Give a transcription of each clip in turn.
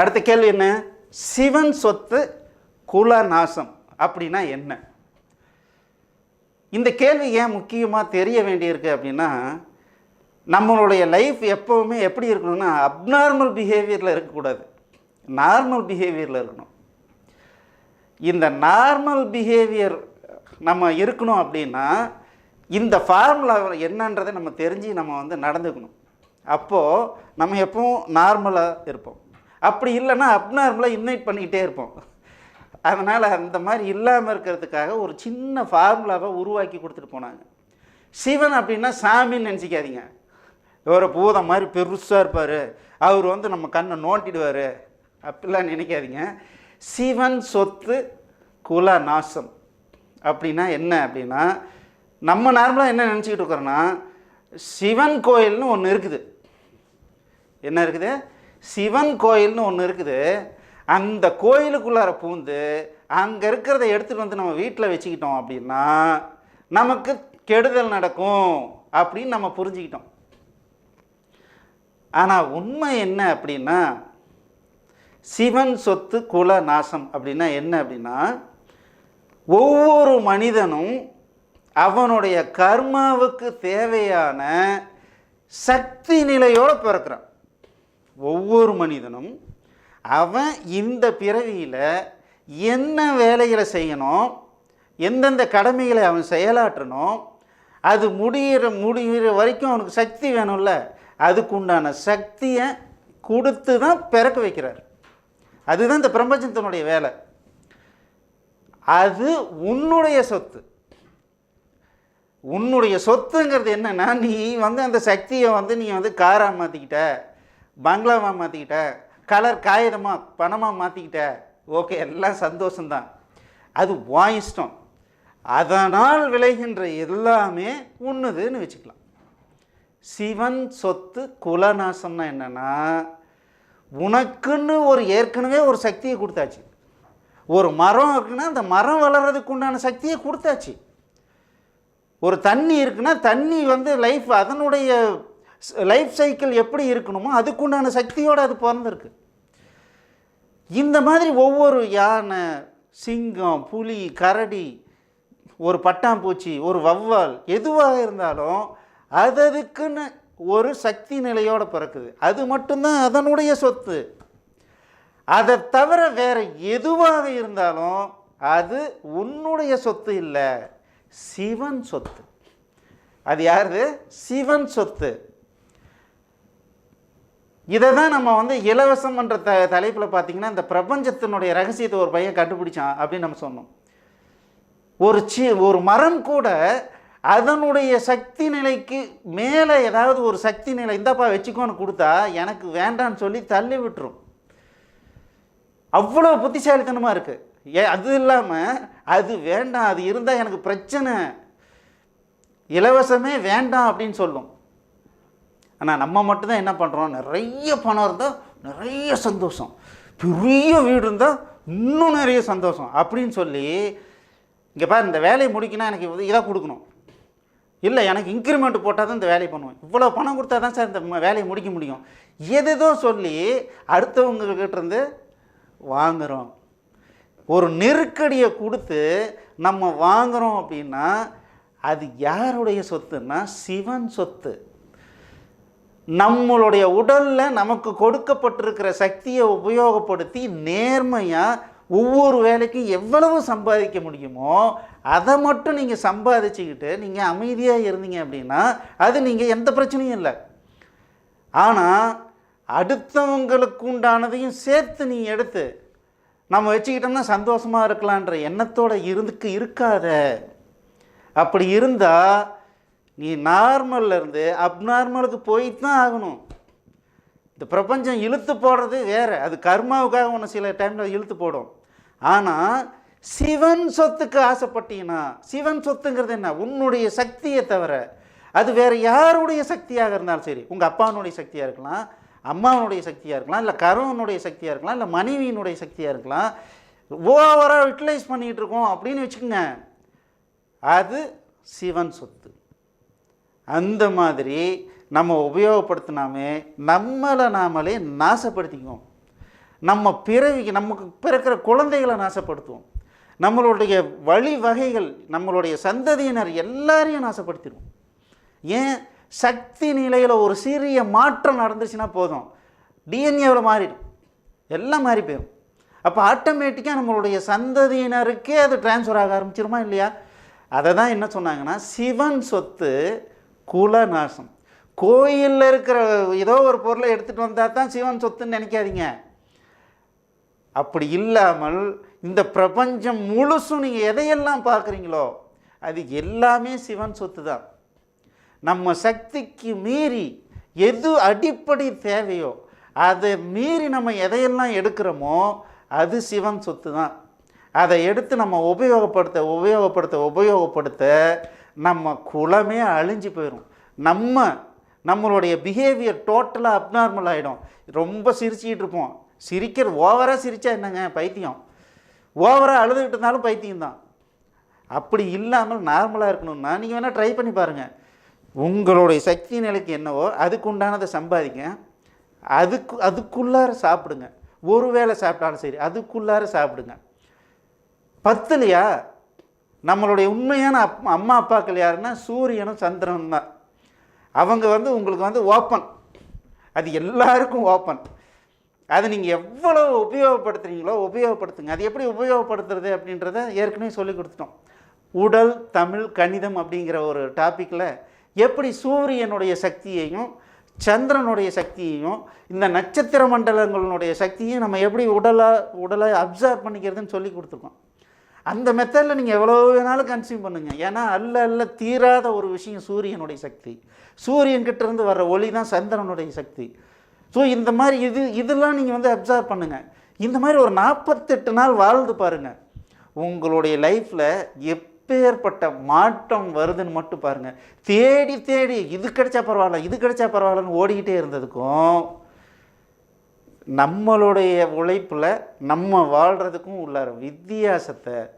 அடுத்த கேள்வி என்ன? சிவன் சொத்து குல நாசம் அப்படின்னா என்ன? இந்த கேள்வி ஏன் முக்கியமாக தெரிய வேண்டியிருக்கு அப்படின்னா நம்மளுடைய லைஃப் எப்போவுமே எப்படி இருக்கணும்னா அப்நார்மல் பிஹேவியரில் இருக்கக்கூடாது. நார்மல் பிஹேவியரில் இருக்கணும். இந்த நார்மல் பிஹேவியர் நம்ம இருக்கணும் அப்படின்னா இந்த ஃபார்முலா என்னன்றதை நம்ம தெரிஞ்சு நம்ம வந்து நடந்துக்கணும். அப்போது நம்ம எப்பவும் நார்மலாக இருப்போம். அப்படி இல்லைன்னா அப்நார்மலாக இன்வைட் பண்ணிக்கிட்டே இருப்போம். அதனால் அந்த மாதிரி இல்லாமல் இருக்கிறதுக்காக ஒரு சின்ன ஃபார்முலாவை உருவாக்கி கொடுத்துட்டு போனாங்க. சிவன் அப்படின்னா சாமின்னு நினச்சிக்காதீங்க. ஒரு பூதம் மாதிரி பெருசாக இருப்பார். அவர் வந்து நம்ம கண்ணை நோண்டிடுவார். அப்படிலாம் நினைக்காதீங்க. சிவன் சொத்து குல நாசம். அப்படின்னா என்ன அப்படின்னா நம்ம நார்மலாக என்ன நினச்சிக்கிட்டு இருக்கிறோன்னா சிவன் கோயில்னு ஒன்று இருக்குது. என்ன இருக்குது? சிவன் கோயில்னு ஒன்று இருக்குது. அந்த கோயிலுக்குள்ளார பூந்து அங்கே இருக்கிறத எடுத்துகிட்டு வந்து நம்ம வீட்டில் வச்சுக்கிட்டோம் அப்படின்னா நமக்கு கெடுதல் நடக்கும் அப்படின்னு நம்ம புரிஞ்சுக்கிட்டோம். ஆனால் உண்மை என்ன அப்படின்னா சிவன் சொத்து குல நாசம் அப்படின்னா என்ன அப்படின்னா ஒவ்வொரு மனிதனும் அவனுடைய கர்மாவுக்கு தேவையான சக்தி நிலையோடு பிறக்கிறான். ஒவ்வொரு மனிதனும் அவன் இந்த பிறவியில் என்ன வேலைகளை செய்யணும் எந்தெந்த கடமைகளை அவன் செயலாற்றணும் அது முடிகிற முடிகிற வரைக்கும் அவனுக்கு சக்தி வேணும்ல அதுக்குண்டான சக்தியை கொடுத்து தான் பிறக்க வைக்கிறார். அதுதான் இந்த பிரபஞ்சத்தினுடைய வேலை. அது உன்னுடைய சொத்து. உன்னுடைய சொத்துங்கிறது என்னன்னா நீ வந்து அந்த சக்தியை வந்து நீ வந்து காராக மாற்றிக்கிட்ட பங்களாவாக மாற்றிக்கிட்ட கலர் காகிதமாக பணமாக மாற்றிக்கிட்ட ஓகே எல்லாம் சந்தோஷம்தான். அது வாயிஷ்டம் அதனால் விளைகின்ற எல்லாமே உண்ணுதுன்னு வச்சுக்கலாம். சிவன் சொத்து குலநாசம்னா என்னென்னா உனக்குன்னு ஒரு ஏற்கனவே ஒரு சக்தியை கொடுத்தாச்சு. ஒரு மரம் இருக்குன்னா அந்த மரம் வளர்கிறதுக்கு உண்டான சக்தியை கொடுத்தாச்சு. ஒரு தண்ணி இருக்குன்னா தண்ணி வந்து லைஃப் அதனுடைய லைஃப் சைக்கிள் எப்படி இருக்கணுமோ அதுக்குண்டான சக்தியோடு அது பிறந்திருக்கு. இந்த மாதிரி ஒவ்வொரு யானை சிங்கம் புலி கரடி ஒரு பட்டாம்பூச்சி ஒரு வவ்வால் எதுவாக இருந்தாலும் அததுக்குன்னு ஒரு சக்தி நிலையோடு பிறக்குது. அது மட்டும்தான் அதனுடைய சொத்து. அதை தவிர வேற எதுவாக இருந்தாலும் அது உன்னுடைய சொத்து இல்லை சிவன் சொத்து. அது யாருது சிவன் சொத்து. இதை தான் நம்ம வந்து இலவசம் என்ற த தலைப்பில் பார்த்தீங்கன்னா இந்த பிரபஞ்சத்தினுடைய ரகசியத்தை ஒரு பையன் கண்டுபிடிச்சான் அப்படின்னு நம்ம சொன்னோம். ஒரு சி ஒரு மரம் கூட அதனுடைய சக்தி நிலைக்கு மேலே ஏதாவது ஒரு சக்தி நிலை இந்தப்பா வச்சுக்கோன்னு கொடுத்தா எனக்கு வேண்டான்னு சொல்லி தள்ளி விட்டுரும். அவ்வளோ புத்திசாலித்தனமாக இருக்குது ஏ அது இல்லாமல் அது வேண்டாம் அது இருந்தால் எனக்கு பிரச்சனை. இலவசமே வேண்டாம் அப்படின்னு சொல்லும். ஆனால் நம்ம மட்டும்தான் என்ன பண்ணுறோம் நிறைய பணம் இருந்தால் நிறைய சந்தோஷம். பெரிய வீடு இருந்தால் இன்னும் நிறைய சந்தோஷம். அப்படின்னு சொல்லி இங்கே பாரு இந்த வேலையை முடிக்கினா எனக்கு இதாக கொடுக்கணும். இல்லை எனக்கு இன்க்ரிமெண்ட் போட்டால் தான் இந்த வேலையை பண்ணுவேன். இவ்வளோ பணம் கொடுத்தா தான் சார் இந்த வேலையை முடிக்க முடியும். எதேதோ சொல்லி அடுத்தவங்க வாங்குகிறோம் ஒரு நெருக்கடியை கொடுத்து நம்ம வாங்குகிறோம் அப்படின்னா அது யாருடைய சொத்துன்னா சிவன் சொத்து. நம்மளுடைய உடலில் நமக்கு கொடுக்கப்பட்டிருக்கிற சக்தியை உபயோகப்படுத்தி நேர்மையாக ஒவ்வொரு வேலைக்கும் எவ்வளவு சம்பாதிக்க முடியுமோ அதை மட்டும் நீங்கள் சம்பாதிச்சுக்கிட்டு நீங்கள் அமைதியாக இருந்தீங்க அப்படின்னா அது நீங்கள் எந்த பிரச்சனையும் இல்லை. ஆனால் அடுத்தவங்களுக்கு உண்டானதையும் சேர்த்து நீ எடுத்து நம்ம வச்சுக்கிட்டோம்னா சந்தோஷமாக இருக்கலான்ற எண்ணத்தோட இருந்துக்கு இருக்காத. அப்படி இருந்தால் நீ நார்மல்ல இருந்து அப்நார்மலுக்கு போயிட்டு தான் ஆகணும். இந்த பிரபஞ்சம் இழுத்து போடுறது வேறு. அது கர்மாவுக்காக ஒன்று சில டைமில் இழுத்து போடும். ஆனால் சிவன் சொத்துக்கு ஆசைப்பட்டீங்கன்னா சிவன் சொத்துங்கிறது என்ன? உன்னுடைய சக்தியை தவிர அது வேறு யாருடைய சக்தியாக இருந்தாலும் சரி உங்கள் அப்பாவினுடைய சக்தியாக இருக்கலாம் அம்மாவனுடைய சக்தியாக இருக்கலாம் இல்லை கருவனுடைய சக்தியாக இருக்கலாம் இல்லை மனைவியினுடைய சக்தியாக இருக்கலாம். ஓவராக யூட்டிலைஸ் பண்ணிகிட்டு இருக்கோம் அப்படின்னு வச்சுக்கோங்க. அது சிவன் சொத்து. அந்த மாதிரி நம்ம உபயோகப்படுத்தினாமே நம்மளை நாமளே நாசப்படுத்திக்குவோம். நம்ம பிறவிக்கு நமக்கு பிறக்கிற குழந்தைகளை நாசப்படுத்துவோம். நம்மளுடைய வழி வகைகள் நம்மளுடைய சந்ததியினர் எல்லாரையும் நாசப்படுத்திடுவோம். ஏன்? சக்தி நிலையில் ஒரு சிறிய மாற்றம் நடந்துச்சுன்னா போதும். டிஎன்ஏவில் மாறிடும். எல்லாம் மாறி போயிடும் அப்போ ஆட்டோமேட்டிக்காக நம்மளுடைய சந்ததியினருக்கே அது டிரான்ஸ்ஃபர் ஆக ஆரம்பிச்சிருமா இல்லையா? அதை தான் என்ன சொன்னாங்கன்னா சிவன் சொத்து குலநாசம். கோயிலில் இருக்கிற ஏதோ ஒரு பொருளை எடுத்துகிட்டு வந்தால் தான் சிவன் சொத்துன்னு நினைக்காதீங்க. அப்படி இல்லாமல் இந்த பிரபஞ்சம் முழுசும் நீங்கள் எதையெல்லாம் பார்க்குறீங்களோ அது எல்லாமே சிவன் சொத்து தான் நம்ம சக்திக்கு மீறி எது அடிப்படை தேவையோ அதை மீறி நம்ம எதையெல்லாம் எடுக்கிறோமோ அது சிவன் சொத்து தான் அதை எடுத்து நம்ம உபயோகப்படுத்த உபயோகப்படுத்த உபயோகப்படுத்த நம்ம குலமே அழிஞ்சு போயிடும் நம்ம நம்மளுடைய பிஹேவியர் டோட்டலாக அப்நார்மல் ஆகிடும் ரொம்ப சிரிச்சிக்கிட்டு இருப்போம். சிரிக்கிற ஓவராக சிரித்தா என்னங்க? பைத்தியம். ஓவராக அழுதுகிட்டு இருந்தாலும் பைத்தியம் தான் அப்படி இல்லாமல் நார்மலாக இருக்கணும்னா நீங்கள் வேணால் ட்ரை பண்ணி பாருங்கள் உங்களுடைய சக்தி நிலைக்கு என்னவோ அதுக்கு உண்டானதை சம்பாதிங்க. அதுக்கு அதுக்குள்ளார சாப்பிடுங்க. ஒரு வேளை சாப்பிட்டாலும் சரி அதுக்குள்ளார சாப்பிடுங்க. பத்துலையா? நம்மளுடைய உண்மையான அப் அம்மா அப்பாக்கள் யாருன்னா சூரியனும் சந்திரனும் தான். அவங்க வந்து உங்களுக்கு வந்து ஓப்பன் அது எல்லாருக்கும் ஓப்பன் அதை நீங்கள் எவ்வளோ உபயோகப்படுத்துகிறீங்களோ உபயோகப்படுத்துங்க. அது எப்படி உபயோகப்படுத்துறது அப்படின்றத ஏற்கனவே சொல்லி கொடுத்துட்டோம். உடல் தமிழ் கணிதம் அப்படிங்கிற ஒரு டாப்பிக்கில் எப்படி சூரியனுடைய சக்தியையும் சந்திரனுடைய சக்தியையும் இந்த நட்சத்திர மண்டலங்களுடைய சக்தியையும் நம்ம எப்படி உடலாக உடலை அப்சர்வ் பண்ணிக்கிறதுன்னு சொல்லி கொடுத்துருக்கோம். அந்த மெத்தடில் நீங்கள் எவ்வளோ வேணாலும் கன்சியூம் பண்ணுங்கள் ஏன்னா அல்ல அல்ல தீராத ஒரு விஷயம் சூரியனுடைய சக்தி. சூரியன்கிட்ட இருந்து வர்ற ஒளி தான் சந்திரனுடைய சக்தி. ஸோ இந்த மாதிரி இது இதெல்லாம் நீங்கள் வந்து அப்சர்வ் பண்ணுங்கள் இந்த மாதிரி ஒரு நாற்பத்தெட்டு நாள் வாழ்ந்து பாருங்கள் உங்களுடைய லைஃப்பில் எப்பேற்பட்ட மாற்றம் வருதுன்னு மட்டும் பாருங்கள் தேடி தேடி இது கிடைச்சா பரவாயில்ல இது கிடைச்சா பரவாயில்லன்னு ஓடிக்கிட்டே இருந்ததுக்கும் நம்மளுடைய உழைப்பில் நம்ம வாழ்கிறதுக்கும் உள்ளார வித்தியாசத்தை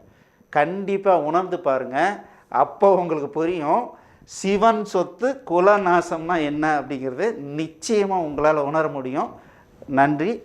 கண்டிப்பாக உணர்ந்து பாருங்கள் அப்போ உங்களுக்கு புரியும். சிவன் சொத்து குலநாசம்னா என்ன அப்படிங்கிறது நிச்சயமாக உங்களால் உணர முடியும். நன்றி.